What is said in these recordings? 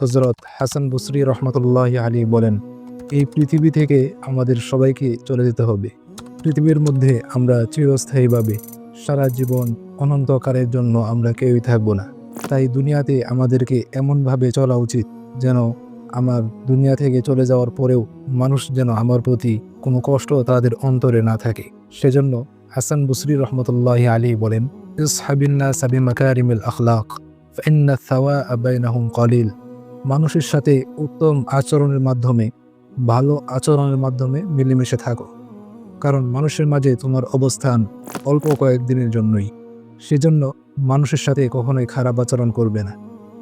হজরত হাসান বসরি রহমতুল্লাহ আলী বলেন, এই পৃথিবী থেকে আমাদের সবাইকে চলে যেতে হবে। পৃথিবীর মধ্যে আমরা চিরস্থায়ীভাবে সারা জীবন অনন্তকালের জন্য আমরা কেউই থাকব না। তাই দুনিয়াতে আমাদেরকে এমনভাবে চলা উচিত যেন আমার দুনিয়া থেকে চলে যাওয়ার পরেও মানুষ যেন আমার প্রতি কোনো কষ্ট তাদের অন্তরে না থাকে। সেজন্য হাসান বসরি রহমতুল্লাহ আলী বলেন ইসহাবিন্না সাবি মাকারিমিল আখলাক ফাইন্না সাওয়া আবাইনাহুম কলিল। মানুষের সাথে উত্তম আচরণের মাধ্যমে, ভালো আচরণের মাধ্যমে মিলেমিশে থাকো। কারণ মানুষের মাঝে তোমার অবস্থান অল্প কয়েকদিনের জন্যই। সেজন্য মানুষের সাথে কখনোই খারাপ আচরণ করবে না।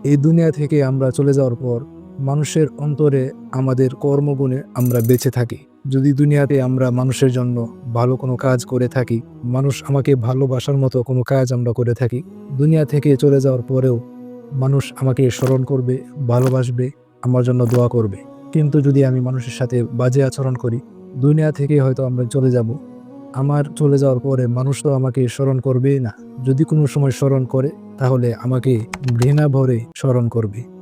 এই দুনিয়া থেকে আমরা চলে যাওয়ার পর মানুষের অন্তরে আমাদের কর্মগুণে আমরা বেঁচে থাকি। যদি দুনিয়াতে আমরা মানুষের জন্য ভালো কোনো কাজ করে থাকি, মানুষ আমাকে ভালোবাসার মতো কোনো কাজ আমরা করে থাকি, দুনিয়া থেকে চলে যাওয়ার পরেও মানুষ আমাকে স্মরণ করবে, ভালোবাসবে, আমার জন্য দোয়া করবে। কিন্তু যদি আমি মানুষের সাথে বাজে আচরণ করি, দুনিয়া থেকে হয়তো আমরা চলে যাব। আমার চলে যাওয়ার পরে মানুষ তো আমাকে স্মরণ করবেই না। যদি কোনো সময় স্মরণ করে, তাহলে আমাকে ঘৃণা ভরে স্মরণ করবে।